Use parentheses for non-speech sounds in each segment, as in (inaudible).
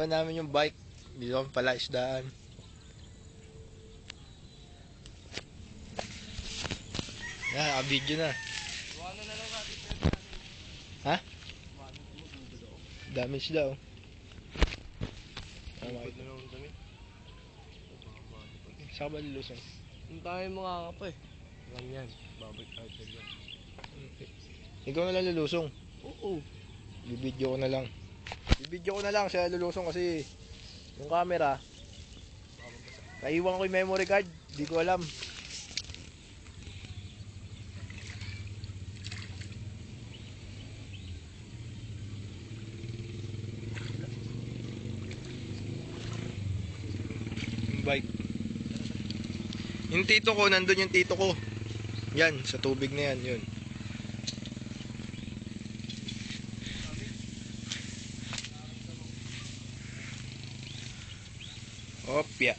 Pa namin yung bike. Dito kami pala isdaan. Ah, video na. Ano na Ha? Damage daw. Tama na lang dami. Ka ba lilusong? Yung tayo mga kapa eh. Lang yan. Babalik tayo sa yan. Ikaw na lang lulusong. Oo. Bibidyo ko na lang. Bibidyo ko na lang siya lulusong kasi yung camera, naiwan ko yung memory card. Di ko alam. Bike. Yung tito ko, nandun yung tito ko. Yan, sa tubig na yan, yun. Opya.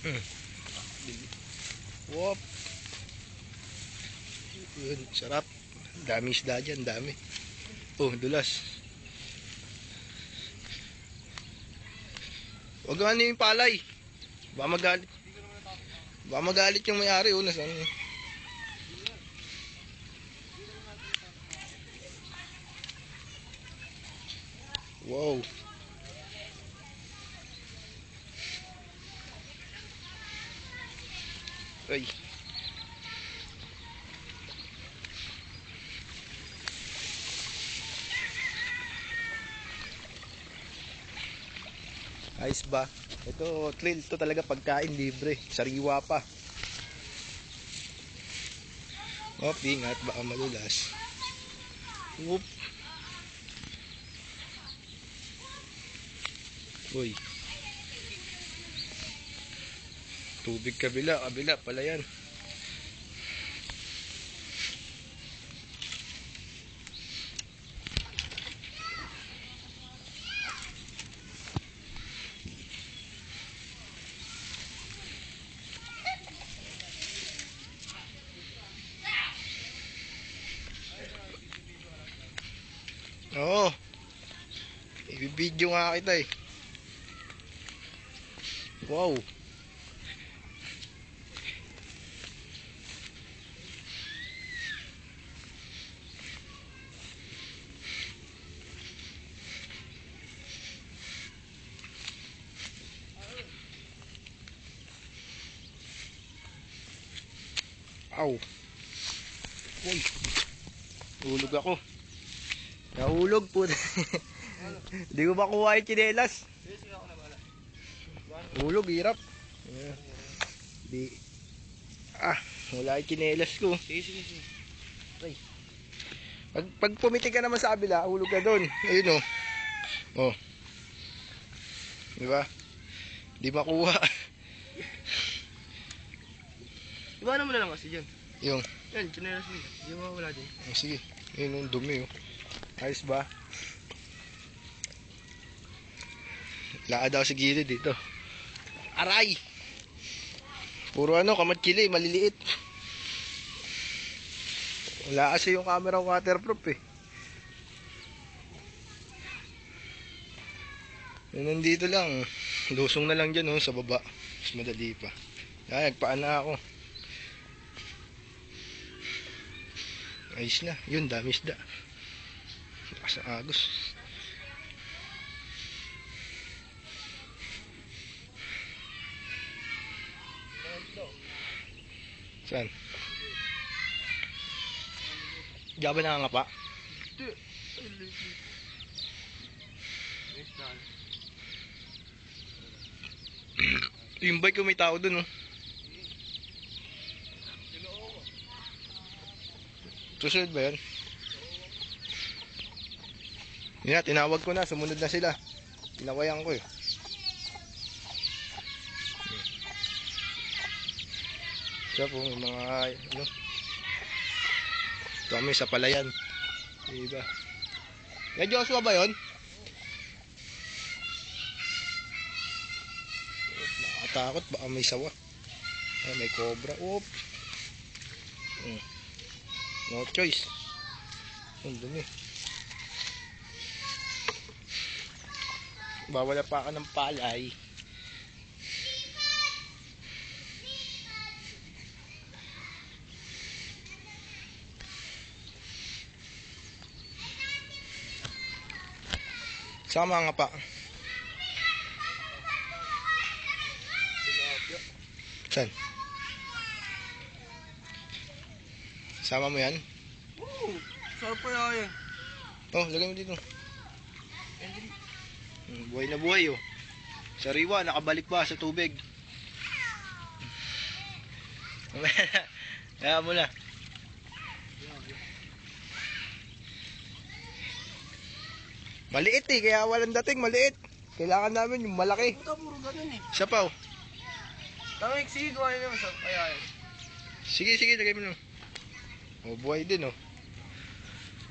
Hmm. Wop. Yun, sarap. Dami isda dyan, dami. Oh, dulas. Huwag ano yung palay. Baka magalit. Baka magalit yung may-ari. Oh, nasaan yun? Wow. Ay. Ayos ba? Ito, thrill to talaga pagkain libre. Sariwa pa. Oh, ingat, baka malulas. Whoop. Uy. Tubig kabila, kabila pala yan. Oo. Ibibidyo nga kita eh. Wow. Aw. Uy. Hulog ako. Nahulog po. Hindi ko makuha yung chinelas. Sige, sige ako na bala. Hulog, hirap. Yeah. Di. Ah, wala yung chinelas ko. Sige, sige, sige. Pag, pag pumiti ka naman sa kabila, hulog ka doon. Ayun oh. Oh. Di ba? Di makuha. (laughs) Iwanan mo na lang kasi dyan. Yung, Yan, chinelas mo. Hindi mo wala dyan. oh, sige. Yun yung dumi oh. Ayos ba? Laa daw sa gilid dito. Aray! Puro ano, kamatsili, maliliit. Wala kasi yung camera waterproof eh. Yun, nandito lang. Lusong na lang dyan oh, sa baba. Mas madali pa. Ay, nagpaan na ako. Ayos na. Yun, dami isda. Lakas agos. Saan? Diyan ba nangangapa? Hindi. Ay, late. (clears throat) Next time. Yung bike ko may tao dun oh. Susunod ba yun? Yun na, tinawag ko na. Sumunod na sila. Tinawayan ko eh. Siya po, may mga ano. Ito kami sa palayan. Diba? Kaya Joshua ba yun? Nakatakot, baka may sawa. Ay, may cobra. Oop. Mm. No choice. Ang dumi. Bawala pa ka ng palay. Sama nga pa. Saan? Sama mo yan? Oo. Sarap pa yan. Oh, lagay mo dito. Mm, Buhay na buhay oh. Sariwa, nakabalik pa sa tubig. (laughs) Kaya mo na. Maliit eh, kaya walang dating, maliit. Kailangan namin yung malaki. Puta, puro ganun eh. Isa pa oh. Tangik, sige, gawa naman. Sarap kaya. Sige, sige, lagay mo lang. Oh, buhay din oh.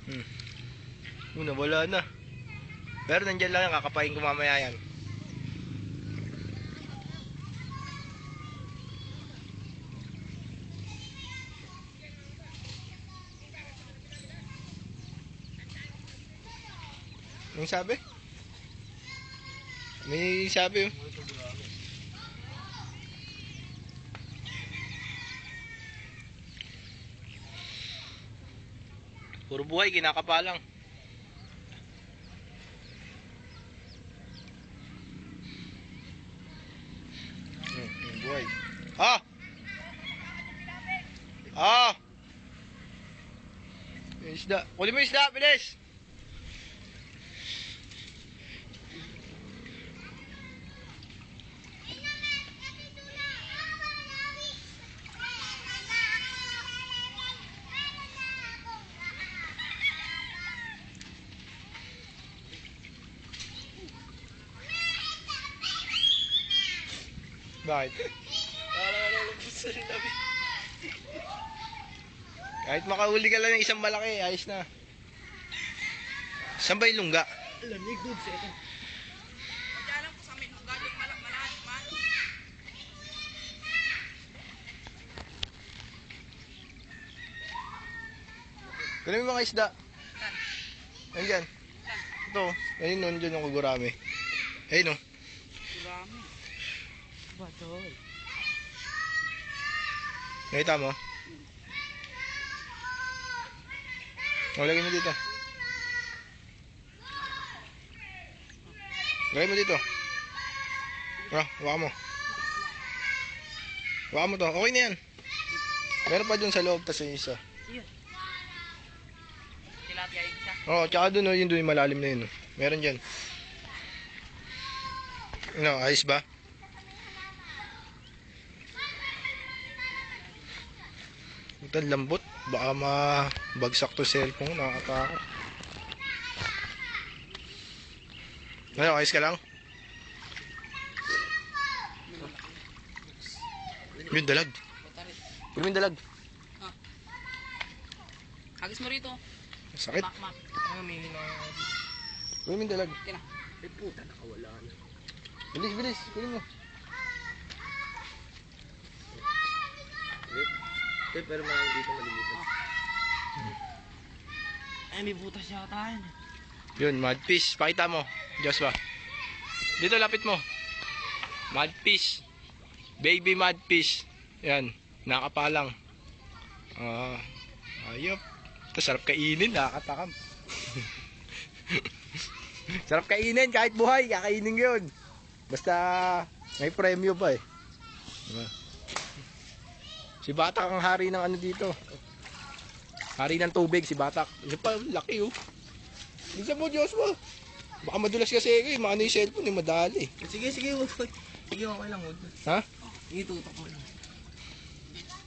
Hmm. Una, wala na. Pero nandyan lang yan, kakapain ko mamaya yan. Anong sabi? May sabi. Puro buhay, kinakapalang. Hmm, yung buhay. Ah! Ah! Yung isda. Kunin mo yung isda, bilis! Sa namin. Kahit makahuli ka lang ng isang malaki, ayos na. Saan ba yung lungga? Lamig, dude. Sa ito. Kunin mo mga isda. Ayan. Ito. Ayun nun, dyan yung kagurami. Ayun oh. Tol? Nakita mo? O, lagay mo dito. Lagay mo dito. Ah, hawakan mo. Hawakan mo to. Okay na yan. Meron pa dun sa loob, tas yung isa. Tilapia yung isa. Oo, oh, tsaka dun, oh, yun dun yung malalim na yun. oh. Meron dyan. Ano, ayos ba? Ito lambot. Baka mabagsak to cellphone. Nakakatakot. Ano, ayos ka lang? Yung dalag. Yung dalag. Agis mo rito. Sakit. Mak, mak. Ano, may hina. Yung yung dalag. Ay, puta, nakawala na. Bilis, bilis. Kunin mo. Eh, pero marami dito maliliit. Ay, may butas yata yan. Yun, mudfish. Pakita mo, Joshua. Dito, lapit mo. Mudfish. Baby mudfish. Yan, nakapalang. Ah, ayop. Ito, sarap kainin, nakakatakam. (laughs) sarap kainin, kahit buhay, kakainin yun. Basta, may premyo pa eh. Diba? Si Batak ang hari ng ano dito. Hari ng tubig, si Batak. Yung pa, laki oh. Bilisan mo, Joshua. Baka madulas kasi ako eh. Maano yung cellphone eh, madali. Sige, sige, wag. Sige, okay lang, wag. Ha? Sige, tutok mo lang.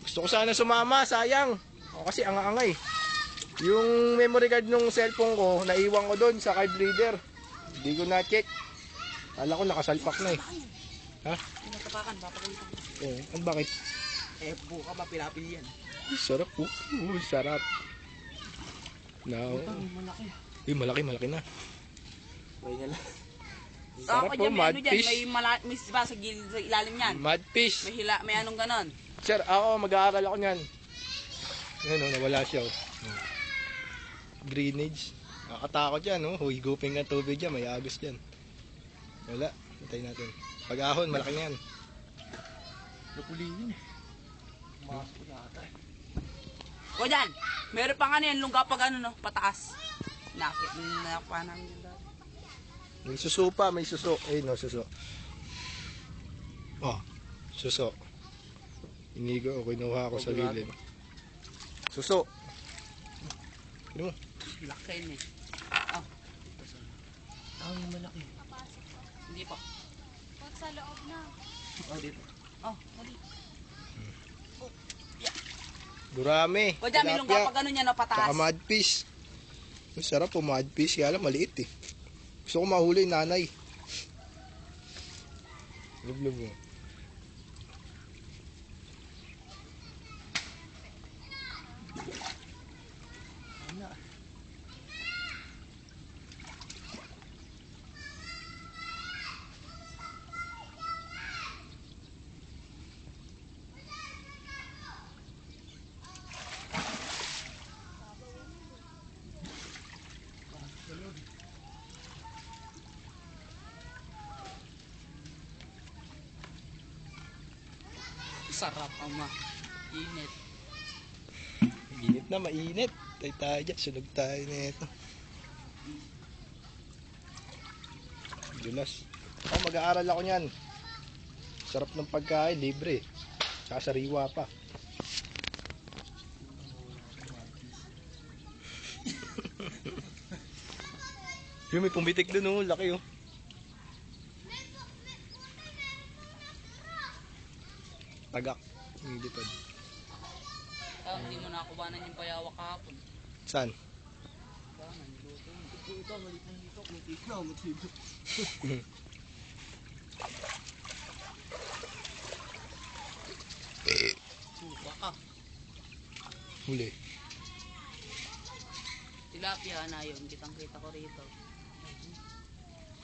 Gusto ko sana sumama, sayang. O, kasi anga-anga eh. Yung memory card nung cellphone ko, naiwan ko doon sa card reader. Hindi ko na-check. Kala ko nakasalpak na eh. Pinatapakan, papagalitan ko. Oo, ano bakit? Eh, buka ba, pilapil yan. Sarap po. Uh, sarap. Now, may malaki. eh, malaki, malaki na. May nga lang. Sarap Ako po, ano mudfish. may, mala, may siba sa, gilid, sa ilalim yan. Mudfish. May hila, may anong ganon. Sir, ako, mag-aaral ako niyan. Yan o, nawala siya. Oh. drainage. Nakakatakot yan, oh. Huy, guping ng tubig dyan. May agos dyan. Wala. Hintayin natin. Pag-ahon, malaki na yan. Napulingin eh. Mas ko yata eh. O dyan, meron pang ano yan, lungga pag ano no, pataas. Nakit, nakapa namin yun dati. May suso pa, may suso. Eh, no, suso. Oh, suso. Inigo, kinuha ko sa gilid. Suso. Ano mo? Laki yun eh. Ang malaki. Hindi pa. Pag sa loob na. Oh, dito. Oh, dali. Durami. O dyan, may lungga tilapia, pag ano niya no, pataas. Tsaka mudfish. Ang sarap po, mudfish. Kaya lang, maliit eh. Gusto ko mahuli nanay. Lublog mo. Sarap ama. Init. Init na, mainit. Tayo tayo dyan. Sunog tayo nito. Dulas. Ako, mag-aaral ako niyan. Sarap ng pagkain, libre. Tsaka sariwa pa. (laughs) Yung may pumitik dun oh, laki oh. Tagak. Nilipad. Ah, hindi mo nakubanan yung payawak kahapon. Saan? Kaya niluto mo. Ito, ito, maliit na dito. Muntik na, ka. Huli. Tilapia na yun, kitang kita ko rito.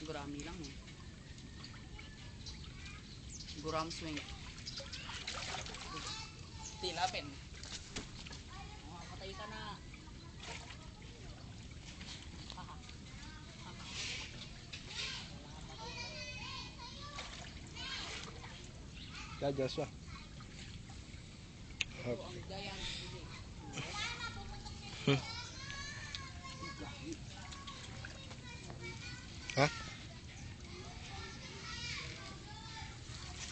Gurami lang eh. Guram swing. Tilapin. Makakatay ka na. Yeah, Joshua. Ang giant.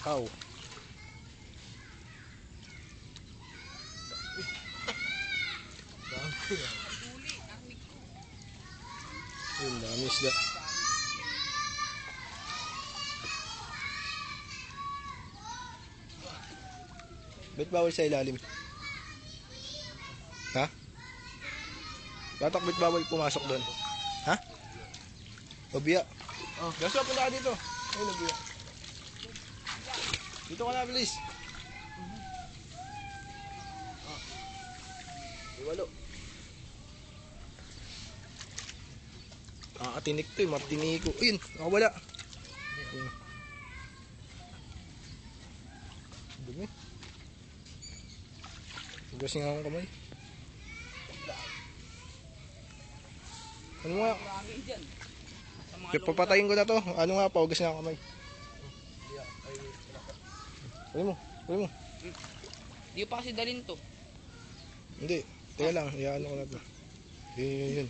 How? Yun, dami isda. Ba't bawal sa ilalim? Ha? Batak, ba't bawal pumasok doon? Ha? Obiya. Oh. Gaso, punta ka dito. Ayun, obiya. Dito ka na, bilis. Walo. Ah, tinik to eh, martiniko. Ayun, nakawala. Ayun. Dumi. Hugasin nga akong kamay. Ano nga? Papatayin ko na to. Ano nga, pahugas nga ang kamay. Pwede mo, pwede mo. Di ko pa kasi dalhin to. Hindi. Teka lang, iyaano ko na to. Yun, yun, yun.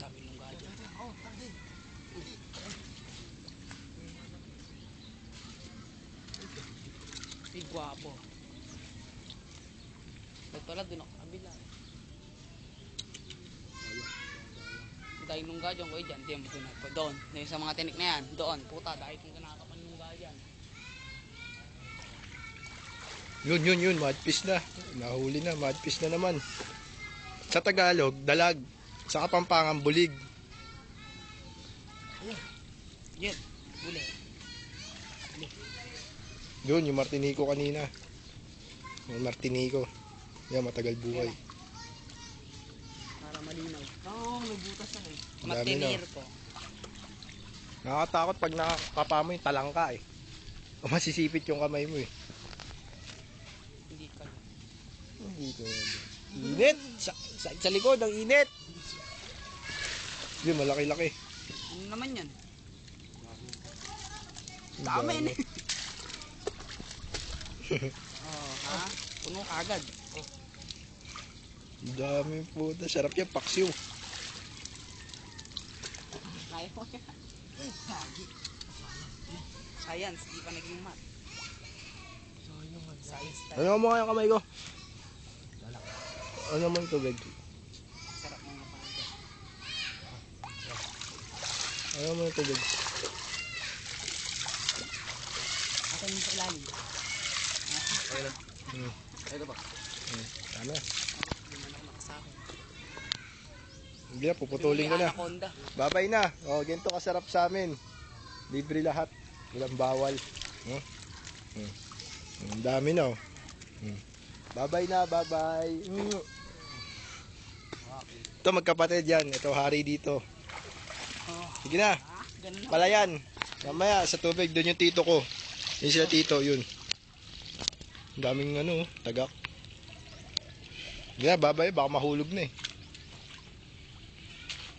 Dami lungga dyan. Ay, gwapo. Ba't pala doon ako sa kabila? Dahil lungga dyan ko eh dyan. Mo doon ako. Doon. Doon sa mga tinik na yan. Doon. Puta, dahil kung kanakapan lungga dyan. Yun, yun, yun. Madfish na. Nahuli na. Madfish na naman. Sa Tagalog, dalag. Sa Kapampangan, bulig. Yan. Buli. Yun, yung Martinico kanina. Yung Martinico. Yan, matagal buhay. Para malinaw. Oo, may butas na eh. Matinir ko. Nakakatakot pag nakakapa mo yung talangka eh. O masisipit yung kamay mo eh. Hindi ka. dito. Init! Sa, sa, sa likod, ang init! Yun, malaki-laki. Ano naman yan? Dami na. (laughs) oh, ha? Puno kagad. Ang dami po. Sarap yan, paksiw. Kaya mo yan. Science, di pa naging math. Science. Ano mo nga yung kamay ko? Ano mo yung tubig? Sarap mga pagod. Ano mo yung tubig? Akin yung sa ilalim. Hmm. Ito ba? Tama. Hindi man ako nakasakin. Hindi na, puputulin ko na. Babay na. O, ganito kasarap sa amin. Libre lahat. Walang bawal. Oh. Hmm. Ang dami na, oh. Hmm. Babay na, babay. Mm. Ito, magkapatid yan. Ito, hari dito. Oh, Sige na, palayan. Mamaya, sa tubig, doon yung tito ko. Yun sila tito, yun. Ang daming ano, tagak. Sige na, babay. Baka mahulog na eh.